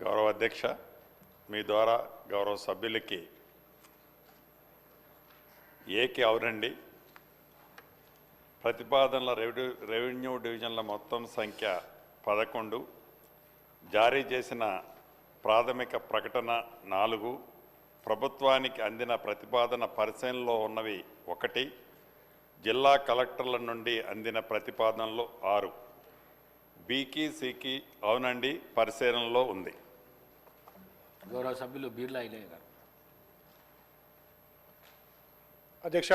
గౌరవ అధ్యక్ష మీ ద్వారా గౌరవ సభ్యులకి ఏకి అవునండి. ప్రతిపాదనల రెవెన్యూ రెవెన్యూ డివిజన్ల మొత్తం సంఖ్య పదకొండు. జారీ చేసిన ప్రాథమిక ప్రకటన నాలుగు. ప్రభుత్వానికి అందిన ప్రతిపాదన పరిశీలనలో ఉన్నవి ఒకటి. జిల్లా కలెక్టర్ల నుండి అందిన ప్రతిపాదనలు ఆరు. బీకి సికి అవునండి పరిశీలనలో ఉంది. గౌరవ సభ్యులు బీర్లా ఇలయ్య గారు. అధ్యక్ష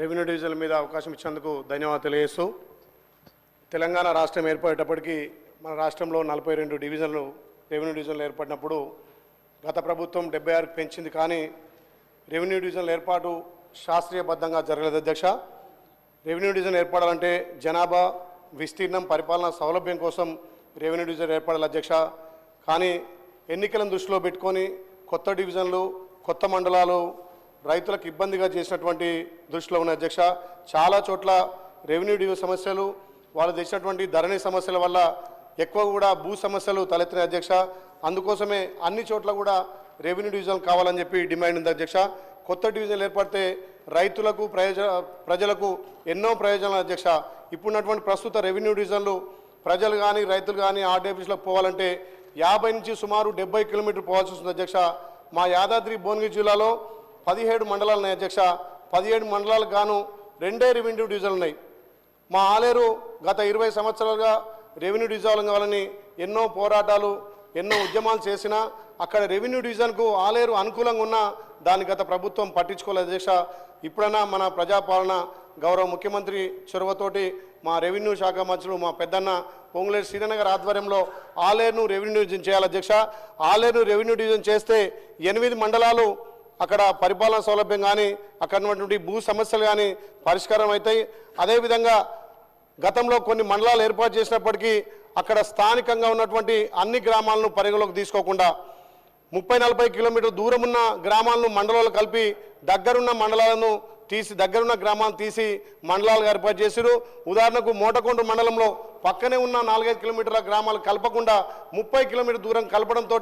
రెవెన్యూ డివిజన్ మీద అవకాశం ఇచ్చినందుకు ధన్యవాదాలు తెలియజేస్తూ తెలంగాణ రాష్ట్రం ఏర్పడేటప్పటికీ మన రాష్ట్రంలో నలభై రెండు డివిజన్లు రెవెన్యూ డివిజన్లు ఏర్పడినప్పుడు గత ప్రభుత్వం డెబ్బై ఆరుకు పెంచింది కానీ రెవెన్యూ డివిజన్ల ఏర్పాటు శాస్త్రీయబద్ధంగా జరగలేదు అధ్యక్ష. రెవెన్యూ డివిజన్ ఏర్పడాలంటే జనాభా విస్తీర్ణం పరిపాలన సౌలభ్యం కోసం రెవెన్యూ డివిజన్ ఏర్పడాలి అధ్యక్ష. కానీ ఎన్నికలను దృష్టిలో పెట్టుకొని కొత్త డివిజన్లు కొత్త మండలాలు రైతులకు ఇబ్బందిగా చేసినటువంటి దృష్టిలో ఉన్న అధ్యక్ష చాలా చోట్ల రెవెన్యూ డివి సమస్యలు వాళ్ళు తెచ్చినటువంటి ధరణి సమస్యల వల్ల ఎక్కువ కూడా భూ సమస్యలు తలెత్తిన అధ్యక్ష. అందుకోసమే అన్ని చోట్ల కూడా రెవెన్యూ డివిజన్ కావాలని చెప్పి డిమాండ్ ఉంది అధ్యక్ష. కొత్త డివిజన్లు ఏర్పడితే రైతులకు ప్రయోజన ప్రజలకు ఎన్నో ప్రయోజనాలు అధ్యక్ష. ఇప్పుడున్నటువంటి ప్రస్తుత రెవెన్యూ డివిజన్లు ప్రజలు కానీ రైతులు కానీ ఆర్డీ ఆఫీస్లోకి పోవాలంటే యాభై నుంచి సుమారు డెబ్బై కిలోమీటర్ పోవాల్సి వస్తుంది అధ్యక్ష. మా యాదాద్రి భువనగిరి జిల్లాలో పదిహేడు మండలాలు ఉన్నాయి అధ్యక్ష. పదిహేడు మండలాలకు గాను రెండే రెవెన్యూ డివిజన్లు ఉన్నాయి. మా ఆలేరు గత ఇరవై సంవత్సరాలుగా రెవెన్యూ డివిజన్ కావాలని ఎన్నో పోరాటాలు ఎన్నో ఉద్యమాలు చేసినా అక్కడ రెవెన్యూ డివిజన్కు ఆలేరు అనుకూలంగా ఉన్నా దాని గత ప్రభుత్వం పట్టించుకోలేదు అధ్యక్ష. ఇప్పుడైనా మన ప్రజాపాలన గౌరవ ముఖ్యమంత్రి చొరవతోటి మా రెవెన్యూ శాఖ మంత్రులు మా పెద్దన్న పొంగులేరు శ్రీనగర్ ఆధ్వర్యంలో ఆలేరును రెవెన్యూ డివిజన్ చేయాలి అధ్యక్ష. ఆలేరును రెవెన్యూ డివిజన్ చేస్తే ఎనిమిది మండలాలు అక్కడ పరిపాలన సౌలభ్యం కానీ అక్కడ ఉన్నటువంటి భూ సమస్యలు కానీ పరిష్కారం అవుతాయి. అదేవిధంగా గతంలో కొన్ని మండలాలు ఏర్పాటు చేసినప్పటికీ అక్కడ స్థానికంగా ఉన్నటువంటి అన్ని గ్రామాలను పరిగణలోకి తీసుకోకుండా ముప్పై నలభై కిలోమీటర్ దూరం ఉన్న గ్రామాలను మండలాలు కలిపి దగ్గరున్న మండలాలను తీసి దగ్గరున్న గ్రామాన్ని తీసి మండలాలుగా ఏర్పాటు చేసిరు ఉదాహరణకు మోటకొండ మండలంలో పక్కనే ఉన్న నాలుగైదు కిలోమీటర్ల గ్రామాలు కలపకుండా ముప్పై కిలోమీటర్ దూరం కలపడంతో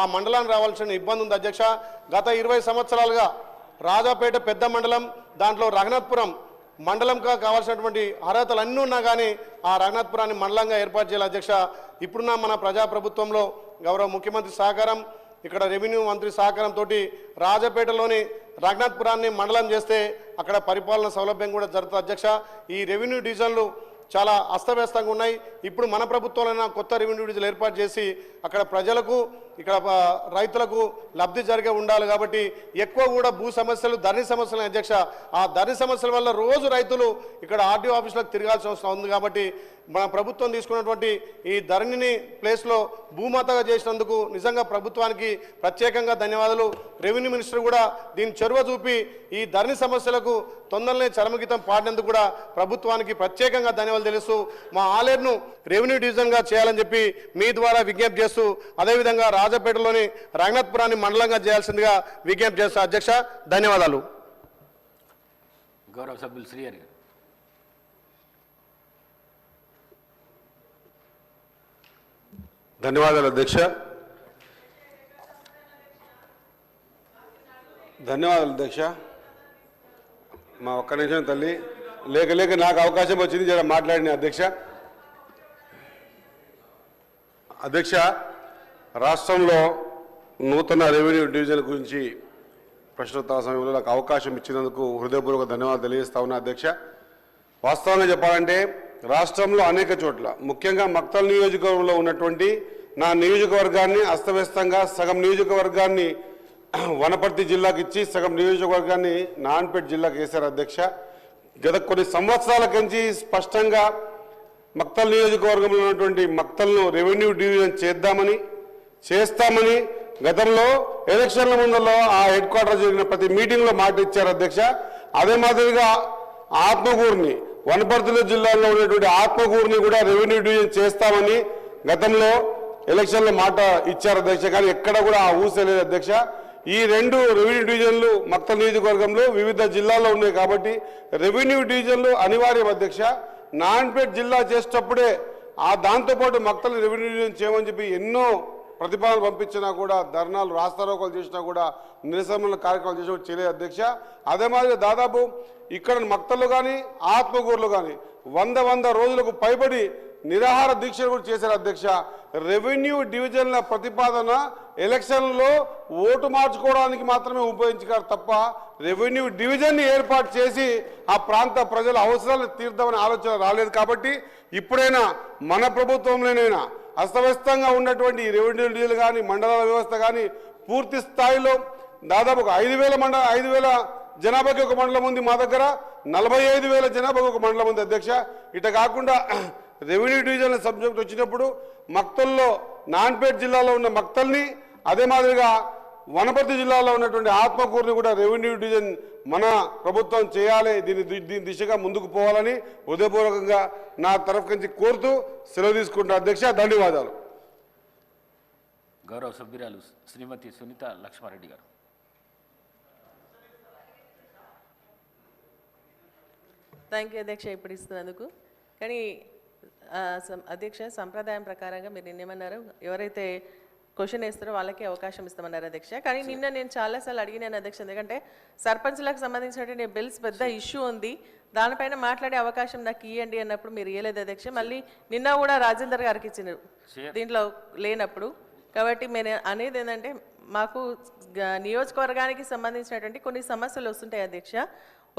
ఆ మండలానికి రావాల్సిన ఇబ్బంది ఉంది అధ్యక్ష. గత ఇరవై సంవత్సరాలుగా రాజాపేట పెద్ద మండలం దాంట్లో రఘునాథ్పురం మండలంగా కావాల్సినటువంటి అర్హతలు అన్నీ ఉన్నా కానీ ఆ రఘునాథ్పురాన్ని మండలంగా ఏర్పాటు చేయాలి అధ్యక్ష. ఇప్పుడున్న మన ప్రజాప్రభుత్వంలో గౌరవ ముఖ్యమంత్రి సహకారం ఇక్కడ రెవెన్యూ మంత్రి సహకారంతో రాజపేటలోని రఘునాథ్పురాన్ని మండలం చేస్తే అక్కడ పరిపాలన సౌలభ్యం కూడా జరుగుతుంది. అధ్యక్ష ఈ రెవెన్యూ డివిజన్లు చాలా అస్తవ్యస్తంగా ఉన్నాయి. ఇప్పుడు మన ప్రభుత్వంలో కొత్త రెవెన్యూ డివిజన్లు ఏర్పాటు చేసి అక్కడ ప్రజలకు ఇక్కడ రైతులకు లబ్ధి జరిగే ఉండాలి కాబట్టి ఎక్కువ కూడా భూ సమస్యలు ధరణి సమస్యలు అధ్యక్ష. ఆ ధరణి సమస్యల వల్ల రోజు రైతులు ఇక్కడ ఆర్డీఓ ఆఫీసులకు తిరగాల్సిన అవసరం ఉంది కాబట్టి మన ప్రభుత్వం తీసుకున్నటువంటి ఈ ధరణిని ప్లేస్లో భూమాతగా చేసినందుకు నిజంగా ప్రభుత్వానికి ప్రత్యేకంగా ధన్యవాదాలు. రెవెన్యూ మినిస్టర్ కూడా దీని చొరవ చూపి ఈ ధరణి సమస్యలకు తొందరనే చరమగీతం పాడినందుకు కూడా ప్రభుత్వానికి ప్రత్యేకంగా ధన్యవాదాలు తెలుస్తూ మా ఆలేరును రెవెన్యూ డివిజన్గా చేయాలని చెప్పి మీ ద్వారా విజ్ఞప్తి చేస్తూ అదేవిధంగా రాజపేటలోని రంగనాథ్పురాన్ని మండలంగా చేయాల్సిందిగా విజ్ఞప్తి చేస్తూ అధ్యక్ష ధన్యవాదాలు. గౌరవ సభ్యులు శ్రీహరి గారు. ధన్యవాదాలు అధ్యక్ష. ధన్యవాదాలు అధ్యక్ష. మా ఒక్క నిమిషం తల్లి. లేక లేక నాకు అవకాశం వచ్చింది జర మాట్లాడిన అధ్యక్ష. అధ్యక్ష రాష్ట్రంలో నూతన రెవెన్యూ డివిజన్ గురించి ప్రశ్నోత్తర సమయంలో నాకు అవకాశం ఇచ్చినందుకు హృదయపూర్వక ధన్యవాదాలు తెలియజేస్తా ఉన్నా అధ్యక్ష. వాస్తవంగా చెప్పాలంటే రాష్ట్రంలో అనేక చోట్ల ముఖ్యంగా మక్తల్ నియోజకవర్గంలో ఉన్నటువంటి నా నియోజకవర్గాన్ని అస్తవ్యస్తంగా సగం నియోజకవర్గాన్ని వనపర్తి జిల్లాకి ఇచ్చి సగం నియోజకవర్గాన్ని నాన్పేట్ జిల్లాకి వేశారు అధ్యక్ష. గత కొన్ని సంవత్సరాల నుంచి స్పష్టంగా మక్తల్ నియోజకవర్గంలో ఉన్నటువంటి మక్తల్ను రెవెన్యూ డివిజన్ చేద్దామని చేస్తామని గతంలో ఎలక్షన్ల ముందులో ఆ హెడ్ క్వార్టర్ జరిగిన ప్రతి మీటింగ్లో మాట ఇచ్చారు అధ్యక్ష. అదే మాదిరిగా ఆత్మకూరుని వనపర్తిలో జిల్లాలో ఉన్నటువంటి ఆత్మకూరుని కూడా రెవెన్యూ డివిజన్ చేస్తామని గతంలో ఎలక్షన్లో మాట ఇచ్చారు అధ్యక్ష. కానీ ఎక్కడ కూడా ఆ ఊసలేదు అధ్యక్ష. ఈ రెండు రెవెన్యూ డివిజన్లు మక్తల్ నియోజకవర్గంలో వివిధ జిల్లాల్లో ఉన్నాయి కాబట్టి రెవెన్యూ డివిజన్లు అనివార్యం అధ్యక్ష. నాన్పేట్ జిల్లా చేసేటప్పుడే ఆ దాంతోపాటు మక్తలు రెవెన్యూ డివిజన్ చేయమని చెప్పి ఎన్నో ప్రతిపాదన పంపించినా కూడా ధర్నాలు రాస్తారోకలు చేసినా కూడా నిరసనల కార్యక్రమాలు చేసినా చేయలేదు అధ్యక్ష. అదే మాదిరిగా దాదాపు ఇక్కడ మక్తలు కానీ ఆత్మకూరులు కానీ వంద వంద రోజులకు పైబడి నిరాహార దీక్షలు కూడా చేశారు అధ్యక్ష. రెవెన్యూ డివిజన్ల ప్రతిపాదన ఎలక్షన్లో ఓటు మార్చుకోవడానికి మాత్రమే ఉపయోగించుకారు తప్ప రెవెన్యూ డివిజన్ని ఏర్పాటు చేసి ఆ ప్రాంత ప్రజల అవసరాలను తీర్దామనే ఆలోచన రాలేదు కాబట్టి ఇప్పుడైనా మన ప్రభుత్వంలోనైనా అస్తవ్యస్తంగా ఉన్నటువంటి రెవెన్యూ డివిజన్లు కానీ మండలాల వ్యవస్థ కానీ పూర్తి స్థాయిలో దాదాపు ఒక ఐదు వేల మండల ఐదు వేల జనాభాకి ఒక మండలం ఉంది మా దగ్గర. నలభై ఐదు వేల జనాభాకి ఒక మండలం ఉంది అధ్యక్ష. ఇట కాకుండా రెవెన్యూ డివిజన్ సబ్జెక్ట్ వచ్చినప్పుడు మక్తల్లో నాన్పేట్ జిల్లాలో ఉన్న మక్తల్ని అదే మాదిరిగా వనపర్తి జిల్లాలో ఉన్నటువంటి ఆత్మకూరుని కూడా రెవెన్యూ డివిజన్ మన ప్రభుత్వం చేయాలి. దీని దీని దిశగా ముందుకు పోవాలని హృదయపూర్వకంగా నా తరఫు నుంచి కోరుతూ సెలవు తీసుకుంటున్నా అధ్యక్ష ధన్యవాదాలు. గౌరవ సభ్యురాలు శ్రీమతి సునీత లక్ష్మారెడ్డి గారు. థ్యాంక్ యూ అధ్యక్ష ఇప్పుడు ఇస్తున్నందుకు. కానీ అధ్యక్ష సంప్రదాయం ప్రకారంగా మీరు నిన్నేమన్నారు. ఎవరైతే క్వశ్చన్ వేస్తారో వాళ్ళకే అవకాశం ఇస్తామన్నారు అధ్యక్ష. కానీ నిన్న నేను చాలాసార్లు అడిగినాను అధ్యక్ష ఎందుకంటే సర్పంచ్లకు సంబంధించినటువంటి బిల్స్ పెద్ద ఇష్యూ ఉంది. దానిపైన మాట్లాడే అవకాశం నాకు ఇవ్వండి అన్నప్పుడు మీరు ఇవ్వలేదు అధ్యక్ష. మళ్ళీ నిన్న కూడా రాజేందర్ గారికి ఇచ్చినారు దీంట్లో లేనప్పుడు. కాబట్టి నేను అనేది ఏంటంటే మాకు నియోజకవర్గానికి సంబంధించినటువంటి కొన్ని సమస్యలు వస్తుంటాయి అధ్యక్ష.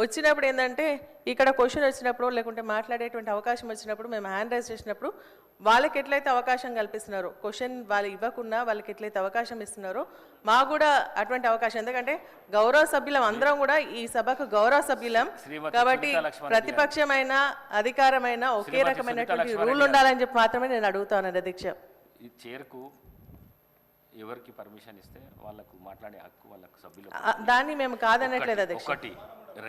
వచ్చినప్పుడు ఏంటంటే ఇక్కడ క్వశ్చన్ వచ్చినప్పుడు లేకుంటే మాట్లాడేటువంటి అవకాశం వచ్చినప్పుడు మేము హ్యాండ్ రైజ్ చేసినప్పుడు వాళ్ళకి ఎట్లయితే అవకాశం కల్పిస్తున్నారో క్వశ్చన్ వాళ్ళు ఇవ్వకుండా వాళ్ళకి ఎట్లయితే అవకాశం ఇస్తున్నారో మాకు కూడా అటువంటి అవకాశం. ఎందుకంటే గౌరవ సభ్యులం అందరం కూడా ఈ సభకు గౌరవ సభ్యులం. కాబట్టి. ప్రతిపక్షమైన అధికారమైన ఒకే రకమైనటువంటి రూల్ ఉండాలని చెప్పి మాత్రమే నేను అడుగుతాను అధ్యక్ష చైర్కు ఎవరికి పర్మిషన్ ఇస్తే వాళ్ళకు మాట్లాడే హక్కు వాళ్ళకు సభ్యులు దాన్ని మేము కాదనట్లేదు అధ్యక్ష. ఒకటి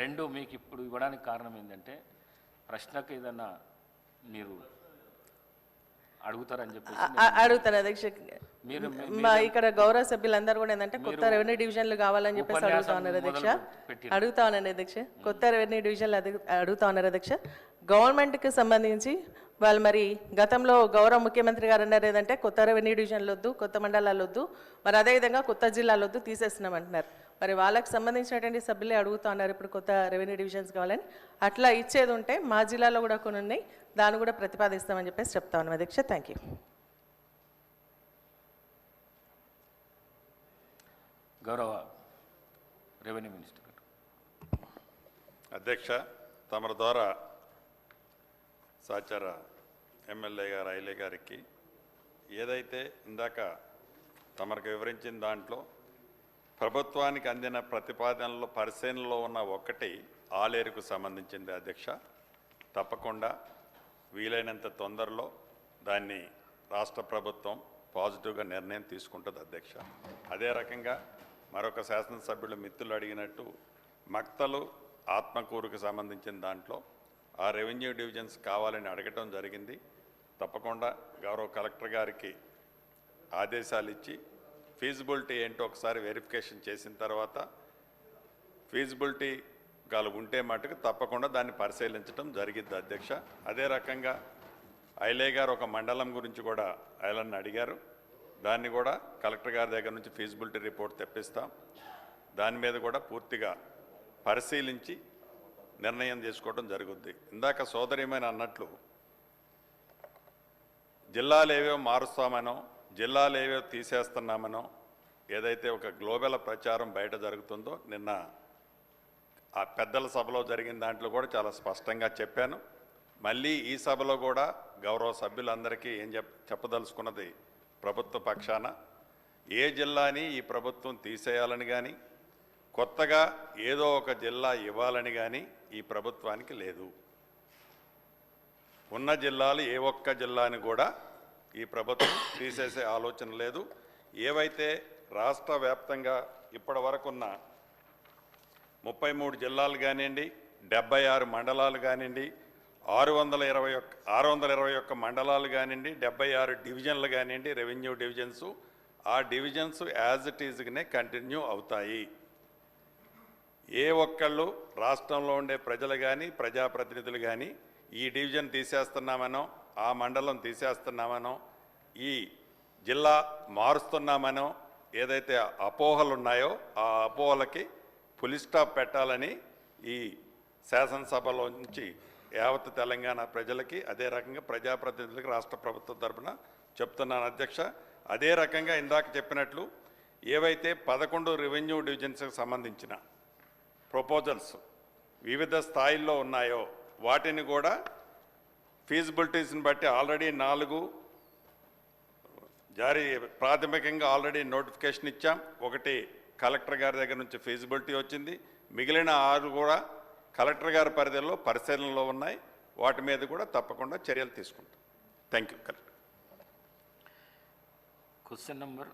రెండు మీకు ఇప్పుడు ఇవ్వడానికి కారణం ఏంటంటే ప్రశ్నకు ఏదన్నా మీరు అడుగుతారని అడుగుతాను అధ్యక్ష మా ఇక్కడ గౌరవ సభ్యులందరూ కూడా ఏంటంటే కొత్త రెవెన్యూ డివిజన్లు కావాలని చెప్పేసి అడుగుతా ఉన్నారు అధ్యక్ష. అడుగుతా ఉన్నాను అధ్యక్ష. కొత్త రెవెన్యూ డివిజన్లు అడుగు- అడుగుతా ఉన్నారు అధ్యక్ష. గవర్నమెంట్కి సంబంధించి వాళ్ళు మరి గతంలో గౌరవ ముఖ్యమంత్రి గారు అన్నారు ఏదంటే కొత్త రెవెన్యూ డివిజన్లు వద్దు కొత్త మండలాలు వద్దు మరి అదేవిధంగా కొత్త జిల్లాలు వద్దు తీసేస్తున్నాం అంటున్నారు మరి వాళ్ళకి సంబంధించినటువంటి సభ్యులే అడుగుతా ఉన్నారు. ఇప్పుడు కొత్త రెవెన్యూ డివిజన్స్ కావాలని. అట్లా ఇచ్చేది ఉంటే మా జిల్లాలో కూడా కొన్ని ఉన్నాయి. దాన్ని కూడా ప్రతిపాదిస్తామని చెప్పేసి చెప్తా ఉన్నాం. అధ్యక్ష థ్యాంక్ యూ గౌరవ రెవెన్యూ మినిస్టర్ గారు. అధ్యక్ష తమరి ద్వారా సాచార ఎమ్మెల్యే గారు ఐలే గారికి ఏదైతే ఇందాక తమకు వివరించిన దాంట్లో ప్రభుత్వానికి అందిన ప్రతిపాదనలో పరిశీలనలో ఉన్న ఒకటి ఆలేరుకు సంబంధించింది అధ్యక్ష. తప్పకుండా వీలైనంత తొందరలో దాన్ని రాష్ట్ర ప్రభుత్వం పాజిటివ్గా నిర్ణయం తీసుకుంటుంది అధ్యక్ష. అదే రకంగా మరొక శాసనసభ్యులు మిత్రులు అడిగినట్టు మక్తలు ఆత్మకూరుకు సంబంధించిన దాంట్లో ఆ రెవెన్యూ డివిజన్స్ కావాలని అడగటం జరిగింది. తప్పకుండా గౌరవ కలెక్టర్ గారికి ఆదేశాలు ఇచ్చి ఫీజిబిలిటీ ఏంటో ఒకసారి వెరిఫికేషన్ చేసిన తర్వాత ఫీజిబిలిటీ గాలు ఉంటే మటుకు తప్పకుండా దాన్ని పరిశీలించడం జరిగింది అధ్యక్ష. అదే రకంగా ఐలే గారు ఒక మండలం గురించి కూడా ఐలన్ అడిగారు. దాన్ని కూడా కలెక్టర్ గారి దగ్గర నుంచి ఫీజిబిలిటీ రిపోర్ట్ తెప్పిస్తాం. దాని మీద కూడా పూర్తిగా పరిశీలించి నిర్ణయం తీసుకోవడం జరుగుద్ది. ఇందాక సోదరిమైన అన్నట్లు జిల్లాలు ఏవేవో మారుస్తామనో జిల్లాలు ఏవో తీసేస్తున్నామనో ఏదైతే ఒక గ్లోబల్ ప్రచారం బయట జరుగుతుందో నిన్న ఆ పెద్దల సభలో జరిగిన దాంట్లో కూడా చాలా స్పష్టంగా చెప్పాను. మళ్ళీ ఈ సభలో కూడా గౌరవ సభ్యులందరికీ ఏం చెప్ చెప్పదలుచుకున్నది ప్రభుత్వ పక్షాన. ఏ జిల్లాని ఈ ప్రభుత్వం తీసేయాలని కానీ కొత్తగా ఏదో ఒక జిల్లా ఇవ్వాలని కానీ ఈ ప్రభుత్వానికి లేదు. ఉన్న జిల్లాలు ఏ ఒక్క జిల్లాని కూడా ఈ ప్రభుత్వం తీసేసే ఆలోచన లేదు. ఏవైతే రాష్ట్ర వ్యాప్తంగా ఇప్పటి వరకున్న ముప్పై మూడు జిల్లాలు కానివ్వండి డెబ్బై ఆరు మండలాలు కానివ్వండి ఆరు వందల ఇరవై ఒక్క ఆరు వందల ఇరవై ఒక్క మండలాలు కానివ్వండి డెబ్బై ఆరు డివిజన్లు కానివ్వండి రెవెన్యూ డివిజన్స్ ఆ డివిజన్స్ యాజ్ ఇట్ ఈజ్గానే కంటిన్యూ అవుతాయి. ఏ ఒక్కళ్ళు రాష్ట్రంలో ఉండే ప్రజలు కానీ ప్రజాప్రతినిధులు కానీ ఈ డివిజన్ తీసేస్తున్నామనో ఆ మండలం తీసేస్తున్నామనో ఈ జిల్లా మారుస్తున్నామనో ఏదైతే అపోహలు ఉన్నాయో ఆ అపోహలకి పులి స్టాప్ పెట్టాలని ఈ శాసనసభలో నుంచి యావత్ తెలంగాణ ప్రజలకి అదే రకంగా ప్రజాప్రతినిధులకు రాష్ట్ర ప్రభుత్వం తరఫున చెప్తున్నాను అధ్యక్ష. అదే రకంగా ఇందాక చెప్పినట్లు ఏవైతే పదకొండు రెవెన్యూ డివిజన్స్కి సంబంధించిన ప్రపోజల్స్ వివిధ స్థాయిల్లో ఉన్నాయో వాటిని కూడా ఫీజిబిలిటీస్ని బట్టి ఆల్రెడీ నాలుగు జారీ ప్రాథమికంగా ఆల్రెడీ నోటిఫికేషన్ ఇచ్చాం. ఒకటి కలెక్టర్ గారి దగ్గర నుంచి ఫీజిబిలిటీ వచ్చింది. మిగిలిన ఆరు కూడా కలెక్టర్ గారి పరిధిలో పరిశీలనలో ఉన్నాయి. వాటి మీద కూడా తప్పకుండా చర్యలు తీసుకుంటాం. Thank you collector question number